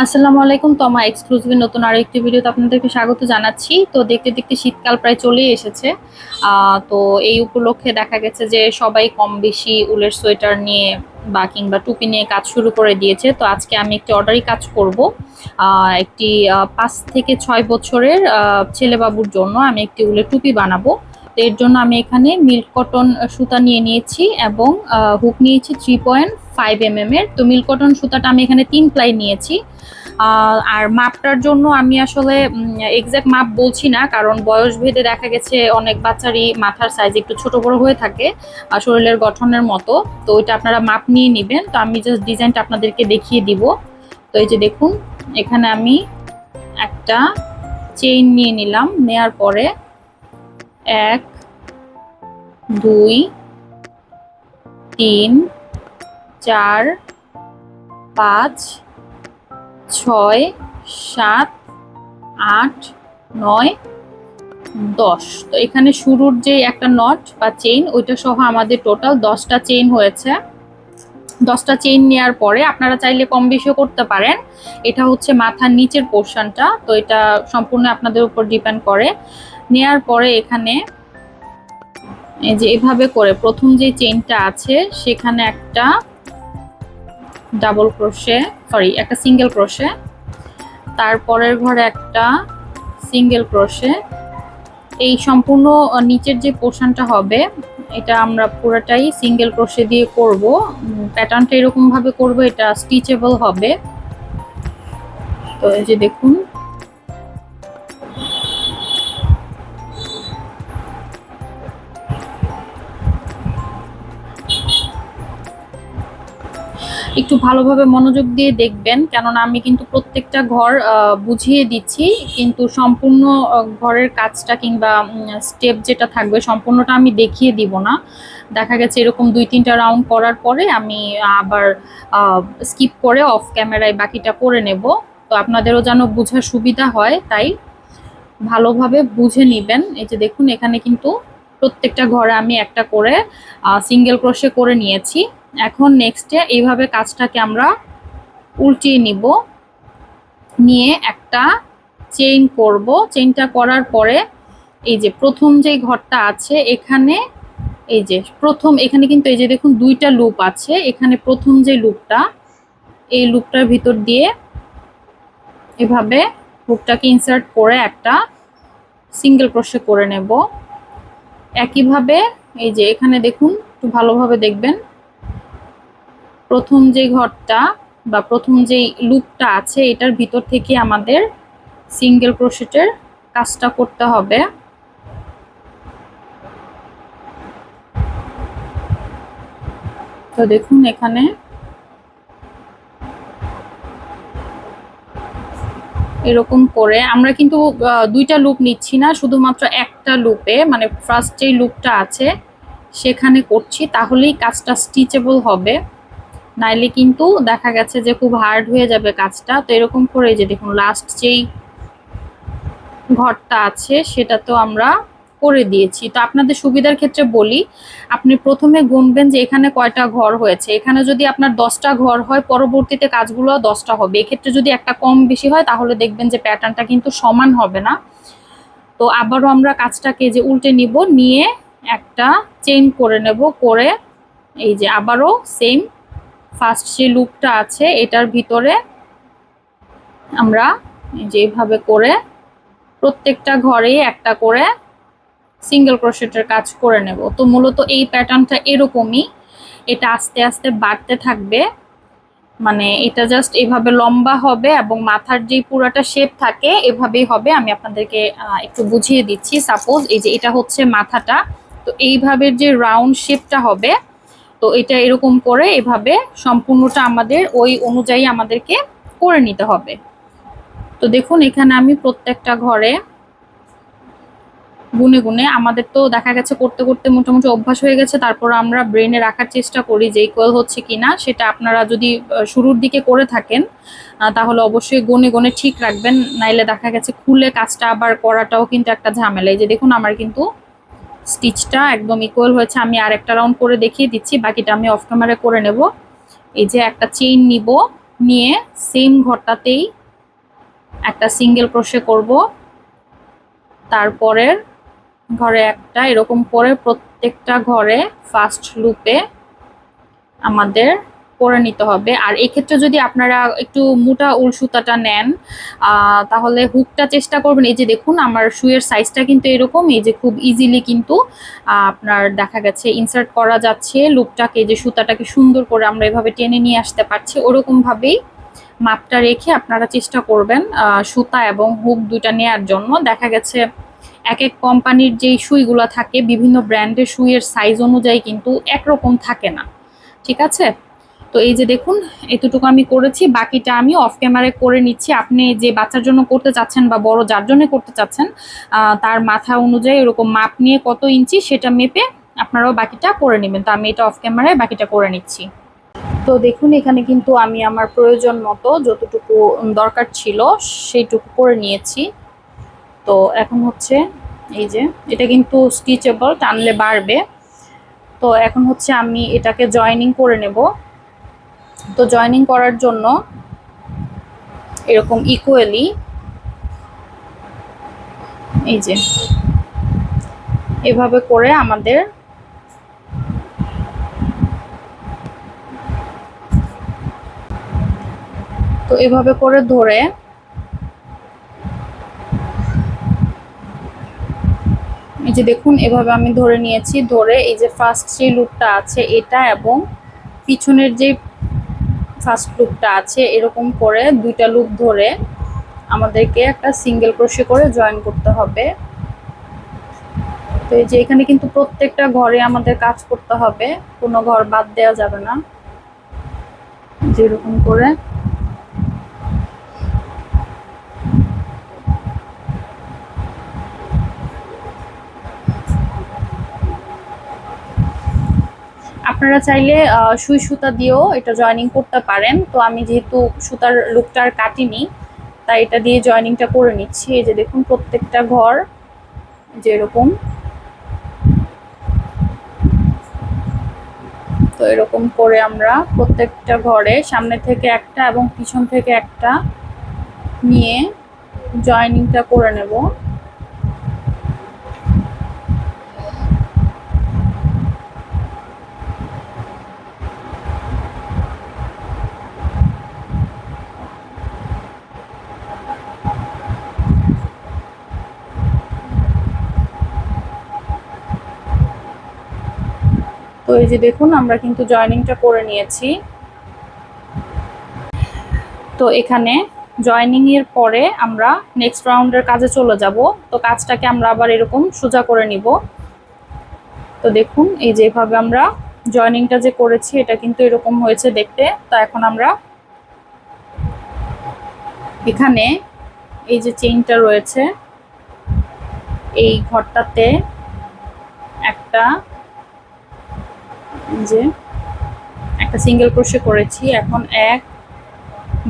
আসসালামু আলাইকুম তমা এক্সক্লুসিভ নতুন আরও একটি ভিডিওতে আপনাদেরকে স্বাগত জানাচ্ছি। তো দেখতে দেখতে শীতকাল প্রায় চলেই এসেছে। তো এই উপলক্ষে দেখা গেছে যে সবাই কম বেশি উলের সোয়েটার নিয়ে বা কিংবা টুপি নিয়ে কাজ শুরু করে দিয়েছে। তো আজকে আমি একটি অর্ডারি কাজ করব। একটি পাঁচ থেকে ছয় বছরের ছেলেবাবুর জন্য আমি একটি উলের টুপি বানাবো। এর জন্য আমি এখানে মিল্ক কটন সুতা নিয়ে নিয়েছি এবং হুক নিয়েছি থ্রি পয়েন্ট ফাইভ এম এর। তো মিল্ক কটন সুতাটা আমি এখানে তিন প্লাই নিয়েছি। আর মাপটার জন্য আমি আসলে এক্স্যাক্ট মাপ বলছি না, কারণ বয়স ভেদে দেখা গেছে অনেক বাচ্চারই মাথার সাইজ একটু ছোট বড় হয়ে থাকে আর শরীরের গঠনের মতো। তো ওইটা আপনারা মাপ নিয়ে নেবেন। তো আমি জাস্ট ডিজাইনটা আপনাদেরকে দেখিয়ে দিব। তো এই যে দেখুন, এখানে আমি একটা চেইন নিয়ে নিলাম, নেয়ার পরে এক, দুই, তিন, চার, পাঁচ, ছয়, সাত, আট, নয়, দশ। তো এখানে শুরুর যে একটা নট বা চেইন ওইটা সহ আমাদের টোটাল দশটা চেইন হয়েছে। দশটা চেইন নেওয়ার পরে আপনারা চাইলে কম বেশিও করতে পারেন। এটা হচ্ছে মাথার নিচের পোর্শনটা তো এটা সম্পূর্ণ আপনাদের উপর ডিপেন্ড করে। নেয়ার পরে এখানে এই যে এভাবে করে প্রথম যে চেইনটা আছে, সেখানে একটা ডাবল ক্রোশে, সরি, একটা সিঙ্গেল ক্রোশে, তারপরের ঘরে একটা সিঙ্গেল ক্রোশে। এই সম্পূর্ণ নিচের যে পোর্শনটা হবে, এটা আমরা পুরোটাই সিঙ্গেল ক্রোশে দিয়ে করব। প্যাটার্নটা এরকমভাবে করব, এটা স্টিচেবল হবে। তো এই যে দেখুন একটু ভালোভাবে মনোযোগ দিয়ে দেখবেন, কেননা আমি কিন্তু প্রত্যেকটা ঘর বুঝিয়ে দিচ্ছি, কিন্তু সম্পূর্ণ ঘরের কাজটা কিংবা স্টেপ যেটা থাকবে সম্পূর্ণটা আমি দেখিয়ে দিব না। দেখা গেছে এরকম দুই তিনটা রাউন্ড করার পরে আমি আবার স্কিপ করে অফ ক্যামেরায় বাকিটা করে নেব। তো আপনাদেরও যেন বোঝার সুবিধা হয়, তাই ভালোভাবে বুঝে নিবেন। এই যে দেখুন, এখানে কিন্তু প্রত্যেকটা ঘরে আমি একটা করে সিঙ্গেল ক্রোশে করে নিয়েছি। এখন নেক্সটে এইভাবে কাজটাকে আমরা উল্টিয়ে নিব। নিয়ে একটা চেইন করব। চেইনটা করার পরে এই যে প্রথম যে ঘরটা আছে, এখানে এই যে প্রথম, এখানে কিন্তু এই যে দেখুন দুইটা লুপ আছে। এখানে প্রথম যে লুপটা এই লুপটার ভিতর দিয়ে এভাবে হুকটাকে ইনসার্ট করে একটা সিঙ্গেল ক্রোশে করে নেব। একইভাবে এই যে এখানে দেখুন, একটু ভালোভাবে দেখবেন। প্রথম যে ঘরটা বা প্রথম যে লুপটা আছে, এটার ভিতর থেকে আমাদের সিঙ্গেল ক্রোশেটের কাজটা করতে হবে। তো দেখুন এখানে এরকম করে আমরা কিন্তু দুইটা লুপ নিচ্ছি না, শুধুমাত্র একটা লুপে মানে ফার্স্ট যেই লুপটা আছে, সেখানে করছি, তাহলেই কাজটা স্টিচেবল হবে। নাইলে কিন্তু দেখা গেছে যে খুব হার্ড হয়ে যাবে কাজটা। তো এরকম করে যে দেখুন লাস্ট যেই ঘরটা আছে, সেটা তো আমরা করে দিয়েছি। তো আপনাদের সুবিধার ক্ষেত্রে বলি, আপনি প্রথমে গুনবেন যে এখানে কয়টা ঘর হয়েছে। এখানে যদি আপনার দশটা ঘর হয়, পরবর্তীতে কাজগুলো দশটা হবে। এক্ষেত্রে যদি একটা কম বেশি হয়, তাহলে দেখবেন যে প্যাটার্নটা কিন্তু সমান হবে না। তো আবারও আমরা কাজটাকে যে উল্টে নিব, নিয়ে একটা চেইন করে নেব, করে এই যে আবারও সেম ফার্স্ট যে লুপটা আছে, এটার ভিতরে আমরা যেভাবে করে প্রত্যেকটা ঘরেই একটা করে সিঙ্গেল ক্রোশেটের কাজ করে নেব। তো মূলত এই প্যাটার্নটা এরকমই, এটা আস্তে আস্তে বাড়তে থাকবে। মানে এটা জাস্ট এভাবে লম্বা হবে এবং মাথার যে পুরাটা শেপ থাকে, এভাবেই হবে। আমি আপনাদেরকে একটু বুঝিয়ে দিচ্ছি। সাপোজ এই যে এটা হচ্ছে মাথাটা, তো এইভাবে যে রাউন্ড শেপটা হবে তো এটা এরকম করে এভাবে সম্পূর্ণটা আমাদের ওই অনুযায়ী আমাদেরকে করে নিতে হবে। তো দেখুন, এখানে আমি প্রত্যেকটা ঘরে গুনে গুনে আমাদের তো দেখা গেছে করতে করতে মোটামুটি অভ্যাস হয়ে গেছে, তারপর আমরা ব্রেনে রাখার চেষ্টা করি যে ইকুয়াল হচ্ছে কিনা, সেটা আপনারা যদি শুরুর দিকে করে থাকেন তাহলে অবশ্যই গনে গনে ঠিক রাখবেন, নাইলে দেখা গেছে খুলে কাজটা আবার করাটাও কিন্তু একটা ঝামেলা। এই যে দেখুন, আমার কিন্তু স্টিচটা একদম ইকুয়াল হয়েছে, আমি আর একটা রাউন্ড করে দেখিয়ে দিচ্ছি, বাকিটা আমি অফ ক্যামেরা করে নেব। এই যে একটা চেইন নিব, নিয়ে সেম ঘরটাতেই একটা সিঙ্গেল ক্রোশে করব। তারপরের ঘরে একটা, এরকম করে প্রত্যেকটা ঘরে ফার্স্ট লুপে আমাদের করে নিতে হবে। আর এক্ষেত্রে যদি আপনারা একটু মোটা উল সুতাটা নেন তাহলে হুকটা চেষ্টা করবেন। এই যে দেখুন, আমার শুয়ের সাইজটা কিন্তু এরকম, এই যে খুব ইজিলি কিন্তু আপনার দেখা গেছে ইনসার্ট করা যাচ্ছে। লুপটাকে যে সুতাটাকে সুন্দর করে আমরা এভাবে টেনে নিয়ে আসতে পারছি। ওরকম ভাবেই মাপটা রেখে আপনারা চেষ্টা করবেন সুতা এবং হুক দুইটা নেয়ার জন্য। দেখা গেছে এক এক কোম্পানির যেই সুইগুলো থাকে, বিভিন্ন ব্র্যান্ডের সুইয়ের সাইজ অনুযায়ী কিন্তু একরকম থাকে না। ঠিক আছে? তো এই যে দেখুন, এতটুকু আমি করেছি, বাকিটা আমি অফ ক্যামেরায় করে নিচ্ছি। আপনি যে বাচ্চার জন্য করতে চাচ্ছেন বা বড় যার জন্য করতে চাচ্ছেন তার মাথা অনুযায়ী এরকম মাপ নিয়ে কত ইঞ্চি সেটা মেপে আপনারাও বাকিটা করে নেবেন। তো আমি এটা অফ ক্যামেরায় বাকিটা করে নিচ্ছি। তো দেখুন, এখানে কিন্তু আমি আমার প্রয়োজন মতো যতটুকু দরকার ছিল সেইটুকু করে নিয়েছি। তো এখন হচ্ছে এই যে, এটা কিন্তু স্টিচেবল টানলে বাড়বে। তো এখন হচ্ছে আমি এটাকে জয়েনিং করে নেব। তো জয়েনিং করার জন্য এরকম ইকুয়ালি এই যে এভাবে করে আমাদের তো এভাবে করে ধরে এই যে দেখুন, এভাবে আমি ধরে নিয়েছি, ধরে এই যে ফার্স্ট যে লুপটা আছে এটা এবং পিছনের যে ফার্স্ট লুকটা আছে, এরকম করে দুইটা লুক ধরে আমাদেরকে একটা সিঙ্গেল ক্রোশে করে জয়েন করতে হবে। তো এই যে এখানে কিন্তু প্রত্যেকটা ঘরে আমাদের কাজ করতে হবে, কোনো ঘর বাদ দেওয়া যাবে না। যেরকম করে আপনারা চাইলে সুই সুতা দিয়েও এটা জয়েনিং করতে পারেন। তো আমি যেহেতু সুতার লুকটা আর কাটিনি, তাই এটা দিয়ে জয়েনিংটা করে নিচ্ছি। এই যে দেখুন, প্রত্যেকটা ঘর যেরকম। তো এরকম করে আমরা প্রত্যেকটা ঘরে সামনে থেকে একটা এবং পিছন থেকে একটা নিয়ে জয়েনিংটা করে নেব। এই যে দেখুন, আমরা কিন্তু জয়েনিংটা করে নিয়েছি। তো এখানে জয়েনিং এর পরে আমরা নেক্সট রাউন্ডের কাজে চলে যাব। তো কাজটাকে আমরা আবার এরকম সোজা করে নিব। তো দেখুন, এই যে এভাবে আমরা জয়েনিংটা যে করেছি, এটা কিন্তু এরকম হয়েছে দেখতে। তো এখন আমরা এখানে এই যে চেইনটা রয়েছে, এই ঘরটাতে একটা যে একটা সিঙ্গেল ক্রোশে করেছি, এখন এক,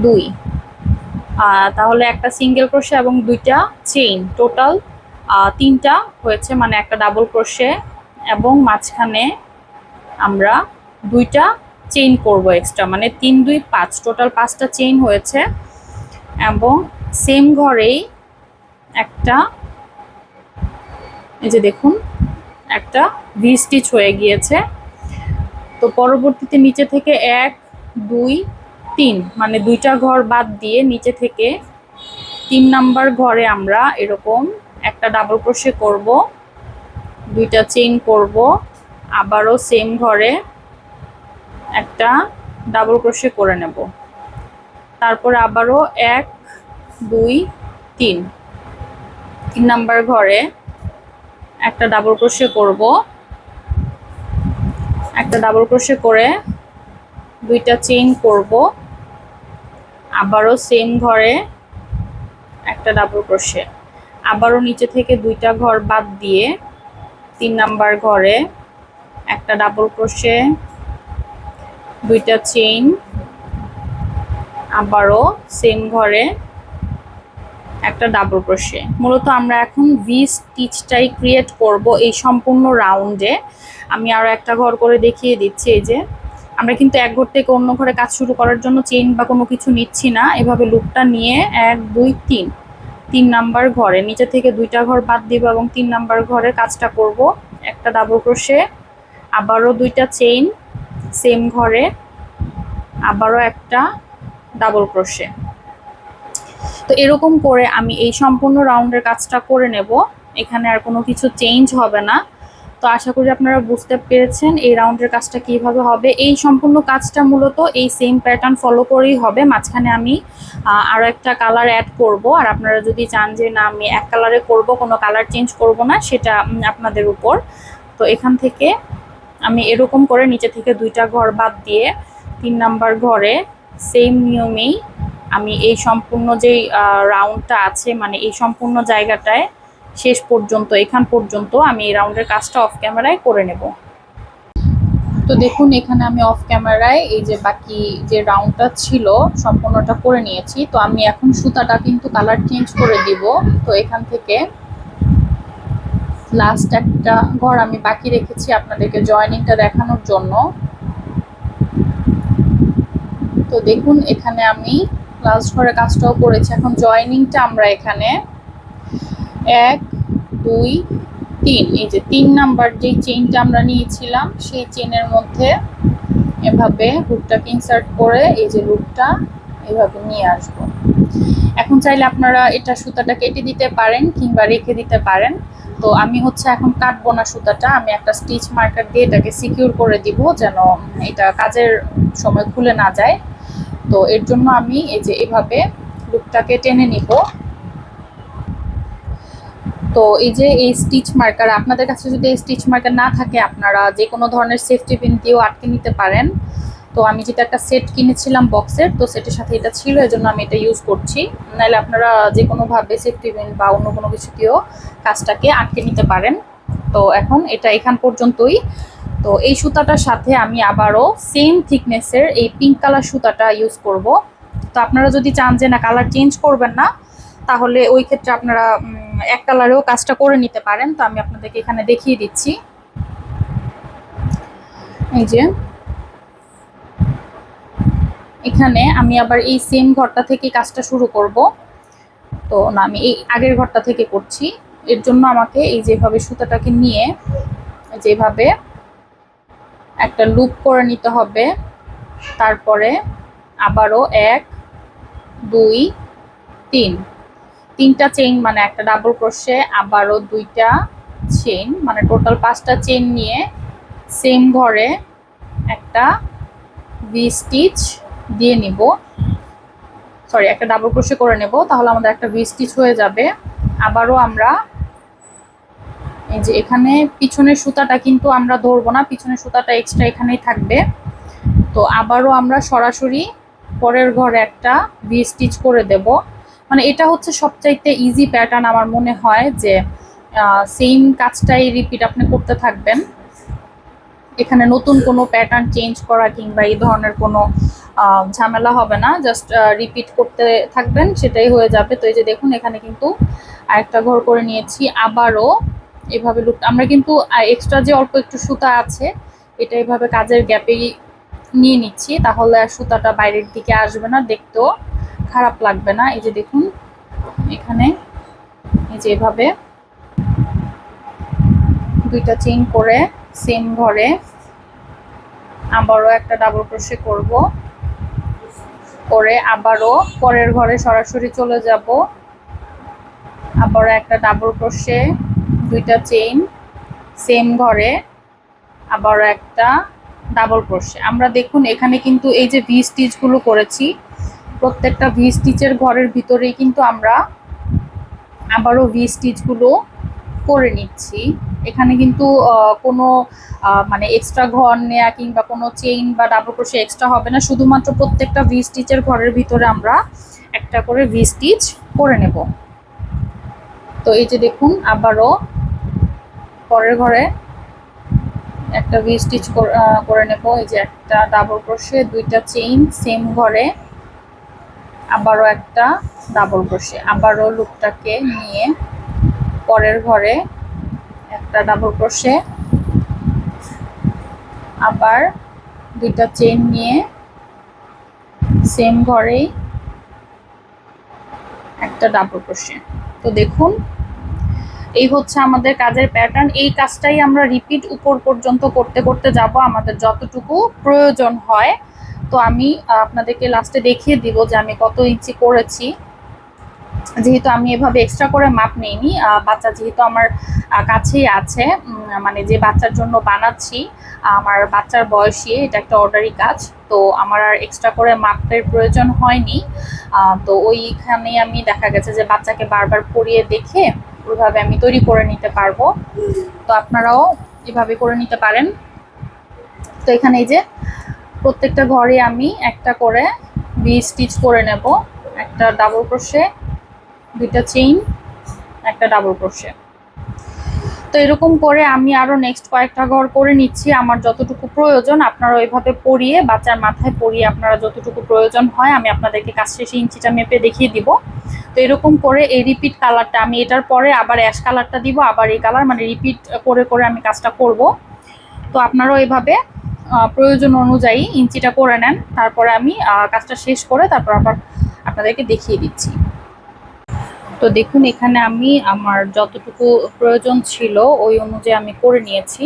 দুই। তাহলে একটা সিঙ্গেল ক্রোশে এবং দুইটা চেইন টোটাল তিনটা হয়েছে মানে একটা ডাবল ক্রোশে এবং মাঝখানে আমরা দুইটা চেইন করব এক্সট্রা মানে তিন, দুই, পাঁচ টোটাল পাঁচটা চেইন হয়েছে। এবং সেম ঘরেই একটা, এই যে দেখুন, একটা ভি স্টিচ হয়ে গিয়েছে। তো পরবর্তীতে নিচে থেকে এক, দুই, তিন মানে দুইটা ঘর বাদ দিয়ে নিচে থেকে তিন নাম্বার ঘরে আমরা এরকম একটা ডাবল ক্রোশে করব, দুইটা চেইন করব, আবারও সেম ঘরে একটা ডাবল ক্রোশে করে নেব। তারপর আবারও এক, দুই, তিন তিন নাম্বার ঘরে একটা ডাবল ক্রোশে করব। একটা ডাবল ক্রোশে করে দুইটা চেইন করব। আবারও সেম ঘরে একটা ডাবল ক্রোশে আবারও নিচে থেকে দুইটা ঘর বাদ দিয়ে তিন নাম্বার ঘরে একটা ডাবল ক্রোশে দুইটা চেইন আবারও সেম ঘরে একটা ডাবল ক্রোশে মূলত আমরা এখন ভি স্টিচটাই ক্রিয়েট করব এই সম্পূর্ণ রাউন্ডে আমি আরও একটা ঘর করে দেখিয়ে দিচ্ছি এই যে। আমরা কিন্তু এক ঘর থেকে অন্য ঘরে কাজ শুরু করার জন্য চেইন বা কোনো কিছু নিচ্ছি না। এভাবে লুপটা নিয়ে এক, দুই, তিন। তিন নাম্বার ঘরে। নিচে থেকে দুইটা ঘর বাদ দিব এবং তিন নাম্বার ঘরে কাজটা করব। একটা ডাবল ক্রোশে আবারও দুইটা চেইন সেম ঘরে, আবারও একটা ডাবল ক্রোশে তো এরকম করে আমি এই সম্পূর্ণ রাউন্ডের কাজটা করে নেব। এখানে আর কোনো কিছু চেঞ্জ হবে না। তো আশা করি আপনারা বুঝতে পেরেছেন এই রাউন্ডের কাজটা কীভাবে হবে। এই সম্পূর্ণ কাজটা মূলত এই সেম প্যাটার্ন ফলো করেই হবে। মাঝখানে আমি আরও একটা কালার অ্যাড করব। আর আপনারা যদি চান যে না, আমি এক কালারে করব, কোনো কালার চেঞ্জ করব না, সেটা আপনাদের উপর। তো এখান থেকে আমি এরকম করে নিচে থেকে দুইটা ঘর বাদ দিয়ে তিন নাম্বার ঘরে সেম নিয়মেই আমি এই সম্পূর্ণ যেই রাউন্ডটা আছে মানে এই সম্পূর্ণ জায়গাটায় শেষ পর্যন্ত, এখান পর্যন্ত আমি এই রাউন্ডের কাজটা অফ ক্যামেরায় করে নেব। তো দেখুন, এখানে আমি অফ ক্যামেরায় এই যে বাকি যে রাউন্ডটা ছিল, সম্পূর্ণটা করে নিয়েছি। তো আমি এখন সুতাটা কিন্তু কালার চেঞ্জ করে দিব। তো এখান থেকে লাস্ট একটা ঘর আমি বাকি রেখেছি আপনাদেরকে জয়েনিংটা দেখানোর জন্য। তো দেখুন, এখানে আমি লাস্ট ঘরের কাজটাও করেছি। এখন জয়েনিংটা আমরা এখানে এক, দুই, তিন। এই যে তিন নাম্বার যে চেইনটা আমরা নিয়েছিলাম, সেই চেনের মধ্যে এভাবে হুকটাকে ইনসার্ট করে এই যে লুপটা এভাবে নিয়ে আসব। এখন চাইলে আপনারা এটা সুতাটা কেটে দিতে পারেন কিংবা রেখে দিতে পারেন। তো আমি হচ্ছে এখন কাটবো না সুতাটা, আমি একটা স্টিচ মার্কার দিয়ে এটাকে সিকিউর করে দিব যেন এটা কাজের সময় খুলে না যায়। তো এর জন্য আমি এই যে এভাবে লুপটাকে টেনে নিব। তো এই যে এই স্টিচ মার্কার আপনাদের কাছে যদি এই স্টিচ মার্কার না থাকে, আপনারা যে কোনো ধরনের সেফটি পিন দিয়েও আটকে নিতে পারেন। তো আমি যেটা একটা সেট কিনেছিলাম বক্সের তো সেটের সাথে এটা ছিল, এজন্য আমি এটা ইউজ করছি। নাহলে আপনারা যে কোনোভাবে সেফটি পিন বা অন্য কোনো কিছু দিয়েও কাজটাকে আটকে নিতে পারেন। তো এখন এটা এখান পর্যন্তই। তো এই সুতাটার সাথে আমি আবারও সেম থিকনেসের এই পিঙ্ক কালার সুতাটা ইউজ করব। তো আপনারা যদি চান যে না কালার চেঞ্জ করবেন না, তাহলে ওই ক্ষেত্রে আপনারা এক কালারেও কাজটা করে নিতে পারেন, তো আমি আপনাদেরকে এখানে দেখিয়ে দিচ্ছি। এই যে। এখানে আমি আবার এই সেম ঘরটা থেকে কাজটা শুরু করব। তো না, আমি এই আগের ঘরটা থেকে করছি। এর জন্য আমাকে এই যেভাবে সুতাটাকে নিয়ে যেভাবে একটা লুপ করে নিতে হবে, তারপরে আবারও এক, দুই, তিন। তিনটা চেইন মানে একটা ডাবল ক্রোশে আবারও দুইটা চেইন মানে টোটাল পাঁচটা চেইন নিয়ে সেম ঘরে একটা ভি স্টিচ দিয়ে নিব। সরি একটা ডাবল ক্রোশে করে নেব, তাহলে আমাদের একটা ভি স্টিচ হয়ে যাবে। আবারও আমরা এই যে এখানে পিছনের সুতাটা কিন্তু আমরা ধরবো না, পিছনের সুতাটা এক্সট্রা এখানেই থাকবে। তো আবারও আমরা সরাসরি পরের ঘরে একটা ভি স্টিচ করে দেব। মানে এটা হচ্ছে সবচাইতে ইজি প্যাটার্ন আমার মনে হয় যে সেম কাজটাই রিপিট আপনি করতে থাকবেন। এখানে নতুন কোনো প্যাটার্ন চেঞ্জ করা কিংবা এই ধরনের কোনো ঝামেলা হবে না। জাস্ট রিপিট করতে থাকবেন, সেটাই হয়ে যাবে। তো এই যে দেখুন, এখানে কিন্তু আরেকটা ঘর করে নিয়েছি। আবারও এভাবে লুক আমরা কিন্তু এক্সট্রা যে অল্প একটু সুতা আছে, এটা এভাবে কাজের গ্যাপেই নিয়ে নিচ্ছি। তাহলে সুতাটা বাইরের দিকে আসবে না দেখতেও। খারাপ লাগবে না। এই যে দেখুন, এখানে এই যে এভাবে দুইটা চেইন করে সেম ঘরে আবারও একটা ডাবল ক্রোশে করব। করে আবারও পরের ঘরে সরাসরি চলে যাব। আবারও একটা ডাবল ক্রোশে দুইটা চেইন সেম ঘরে আবারও একটা ডাবল ক্রোশে আমরা দেখুন, এখানে কিন্তু এই যে ভি স্টিচগুলো করেছি প্রত্যেকটা ভি স্টিচের ঘরের ভিতরেই কিন্তু আমরা আবারও ভি স্টিচগুলো করে নিচ্ছি। এখানে কিন্তু কোনো মানে এক্সট্রা ঘর নেয়া কিংবা কোনো চেইন বা ডাবল ক্রোশে এক্সট্রা হবে না। শুধুমাত্র প্রত্যেকটা ভি স্টিচের ঘরের ভিতরে আমরা একটা করে ভি স্টিচ করে নেব। তো এই যে দেখুন, আবারও পরের ঘরে একটা ভি স্টিচ করে নেব। এই যে একটা ডাবল ক্রোশে দুইটা চেইন সেম ঘরে। আবারও একটা ডাবল ক্রোশে আবারও লুকটাকে নিয়ে পরের ঘরে একটা ডাবল ক্রোশে আবার দুইটা চেন নিয়ে সেম ঘরেই একটা ডাবল ক্রোশে তো দেখুন, এই হচ্ছে আমাদের কাজের প্যাটার্ন এই কাজটাই আমরা রিপিট উপর পর্যন্ত করতে করতে যাব। আমাদের যতটুকু প্রয়োজন হয় তো আমি আপনাদেরকে লাস্টে দেখিয়ে দিব যে আমি কত ইঞ্চি করেছি। যেহেতু আমি এভাবে এক্সট্রা করে মাপ নিইনি বাচ্চা যেহেতু আমার কাছেই আছে মানে যে বাচ্চার জন্য বানাচ্ছি আমার বাচ্চার বয়সী, এটা একটা অর্ডারি কাজ। তো আমার আর এক্সট্রা করে মাপের প্রয়োজন হয়নি। তো ওইখানে আমি দেখা গেছে যে বাচ্চাকে বারবার পরিয়ে দেখে ওইভাবে আমি তৈরি করে নিতে পারব। তো আপনারাও এভাবে করে নিতে পারেন। তো এখানে এই যে প্রত্যেকটা ঘরে আমি একটা করে বি স্টিচ করে নেব। একটা ডাবল ক্রোশে, দুইটা চেইন, একটা ডাবল ক্রোশে। তো এরকম করে আমি আরও নেক্সট কয়েকটা ঘর করে নিচ্ছি। আমার যতটুকু প্রয়োজন আপনারা ওইভাবে পরিয়ে বাচ্চার মাথায় পরিয়ে আপনারা যতটুকু প্রয়োজন হয় আমি আপনাদেরকে কাজ শেষে ইঞ্চিটা মেপে দেখিয়ে দিব। তো এরকম করে এই রিপিট কালারটা আমি এটার পরে আবার অ্যাশ কালারটা দিব, আবার এই কালার মানে রিপিট করে করে আমি কাজটা করব। তো আপনারাও এভাবে প্রয়োজন অনুযায়ী ইঞ্চিটা করে নেন। তারপরে আমি কাজটা শেষ করে তারপর আবার আপনাদেরকে দেখিয়ে দিচ্ছি। তো দেখুন, এখানে আমি আমার যতটুকু প্রয়োজন ছিল, ওই অনুযায়ী আমি করে নিয়েছি।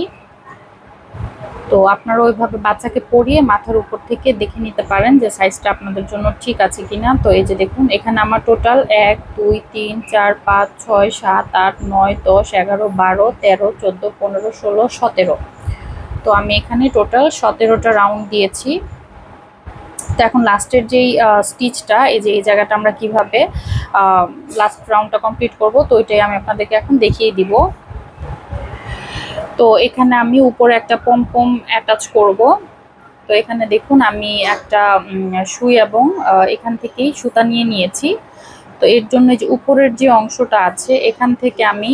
তো আপনারা ওইভাবে বাচ্চাকে পরিয়ে মাথার উপর থেকে দেখে নিতে পারেন যে সাইজটা আপনাদের জন্য ঠিক আছে কিনা। তো এই যে দেখুন, এখানে আমার টোটাল এক, দুই, তিন, চার, পাঁচ, ছয়, সাত, আট, নয়, দশ, এগারো, বারো, তেরো, চোদ্দ, পনেরো, ষোলো, সতেরো। তো আমি এখানে টোটাল সতেরোটা রাউন্ড দিয়েছি। তো এখন লাস্টের যেই স্টিচটা এই যে, এই জায়গাটা আমরা কীভাবে লাস্ট রাউন্ডটা কমপ্লিট করব, তো ওইটাই আমি আপনাদেরকে এখন দেখিয়ে দিব। তো এখানে আমি উপরে একটা পম অ্যাটাচ করব। তো এখানে দেখুন, আমি একটা সুই এবং এখান থেকেই সুতা নিয়ে নিয়েছি। তো এর জন্য যে উপরের যে অংশটা আছে, এখান থেকে আমি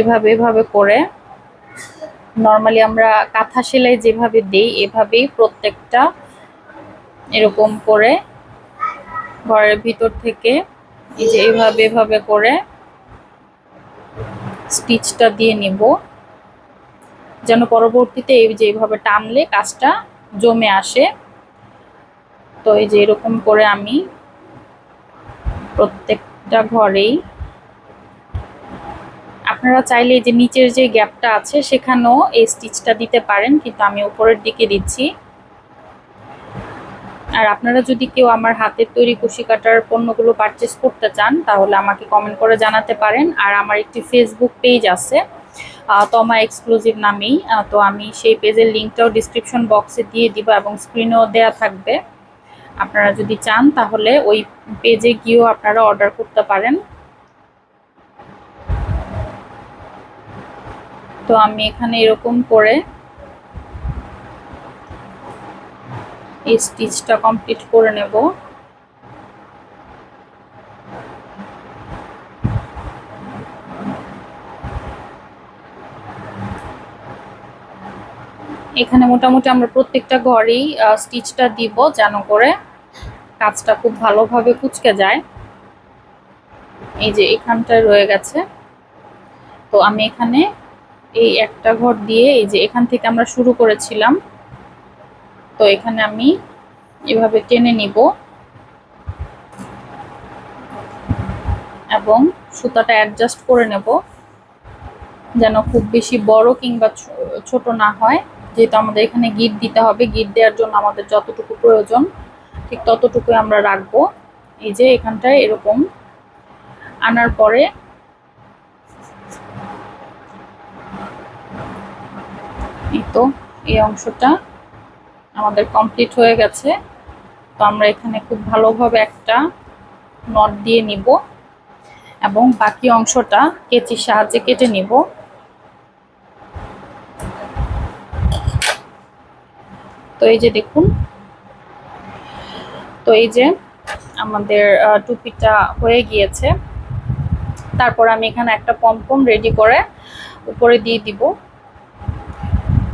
এভাবে এভাবে করে নর্মালি আমরা কাঁথা সেলাই যেভাবে দেই, এভাবেই প্রত্যেকটা এরকম করে ঘরের ভিতর থেকে এই যে এভাবে এভাবে করে স্টিচটা দিয়ে নিব। যেন পরবর্তীতে এই যে এইভাবে টানলে কাজটা জমে আসে। তো এই যে এরকম করে আমি প্রত্যেকটা ঘরেই আপনারা চাইলে যে নিচের যে গ্যাপটা আছে, সেখানেও এই স্টিচটা দিতে পারেন, কিন্তু আমি উপরের দিকে দিচ্ছি। আর আপনারা যদি কেউ আমার হাতের তৈরি কুশি কাটার পণ্যগুলো পারচেস করতে চান, তাহলে আমাকে কমেন্ট করে জানাতে পারেন। আর আমার একটি ফেসবুক পেজ আছে তমা এক্সক্লুসিভ নামেই। তো আমি সেই পেজের লিঙ্কটাও ডিসক্রিপশন বক্সে দিয়ে দিব এবং স্ক্রিনেও দেয়া থাকবে। আপনারা যদি চান, তাহলে ওই পেজে গিয়েও আপনারা অর্ডার করতে পারেন। তো আমি এখানে এরকম করে এই স্টিচটা কমপ্লিট করে নেব। এখানে মোটামুটি আমরা প্রত্যেকটা ঘরেই স্টিচটা দিব যেন করে কাজটা খুব ভালোভাবে কুচকে যায়। এই যে এখানটায় রয়ে গেছে। তো আমি এখানে এই একটা ঘর দিয়ে এই যে এখান থেকে আমরা শুরু করেছিলাম। তো এখানে আমি এভাবে টেনে নিব। এবং সুতাটা অ্যাডজাস্ট করে নেব। যেন খুব বেশি বড় কিংবা ছোট না হয়। যেহেতু আমাদের এখানে গিট দিতে হবে গিট দেওয়ার জন্য আমাদের যতটুকু প্রয়োজন, ঠিক ততটুকুই আমরা রাখব। এই যে এখানটায় এরকম। আনার পরে এই তো এই অংশটা আমাদের কমপ্লিট হয়ে গেছে। তো আমরা এখানে খুব ভালোভাবে একটা নট দিয়ে নিব এবং বাকি অংশটা কেচির সাহায্যে কেটে নিব। তো এই যে দেখুন, তো এই যে আমাদের টুপিটা হয়ে গিয়েছে। তারপর আমি এখানে একটা পম্পম রেডি করে উপরে দিয়ে দিব।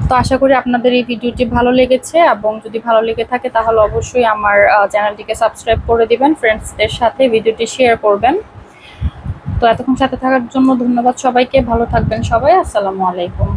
তো আশা করি আপনাদের এই ভিডিওটি ভালো লেগেছে এবং যদি ভালো লেগে থাকে তাহলে অবশ্যই আমার চ্যানেলটিকে সাবস্ক্রাইব করে দিবেন ফ্রেন্ডসদের সাথে ভিডিওটি শেয়ার করবেন। তো এতক্ষণ সাথে থাকার জন্য ধন্যবাদ সবাইকে, ভালো থাকবেন সবাই, আসসালামু আলাইকুম।